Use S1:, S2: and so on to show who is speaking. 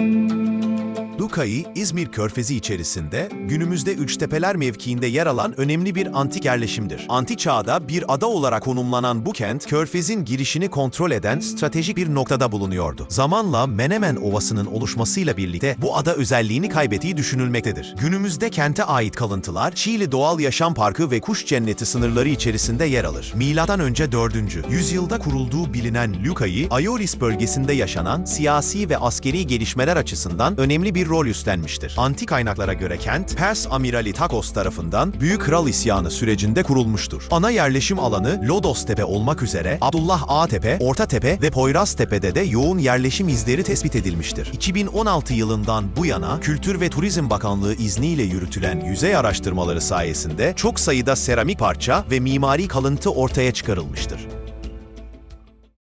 S1: Thank you. Lukai, İzmir Körfezi içerisinde günümüzde Üçtepeler mevkiinde yer alan önemli bir antik yerleşimdir. Antik çağda bir ada olarak konumlanan bu kent, Körfez'in girişini kontrol eden stratejik bir noktada bulunuyordu. Zamanla Menemen Ovası'nın oluşmasıyla birlikte bu ada özelliğini kaybettiği düşünülmektedir. Günümüzde kente ait kalıntılar, Çiğli Doğal Yaşam Parkı ve Kuş Cenneti sınırları içerisinde yer alır. Milattan önce 4. yüzyılda kurulduğu bilinen Lukai, Aiolis bölgesinde yaşanan siyasi ve askeri gelişmeler açısından önemli bir rol üstlenmiştir. Antik kaynaklara göre kent, Pers amirali Takos tarafından Büyük Kral İsyanı sürecinde kurulmuştur. Ana yerleşim alanı Lodos Tepe olmak üzere Abdullah Ağa Tepe, Orta Tepe ve Poyraz Tepe'de de yoğun yerleşim izleri tespit edilmiştir. 2016 yılından bu yana Kültür ve Turizm Bakanlığı izniyle yürütülen yüzey araştırmaları sayesinde çok sayıda seramik parça ve mimari kalıntı ortaya çıkarılmıştır.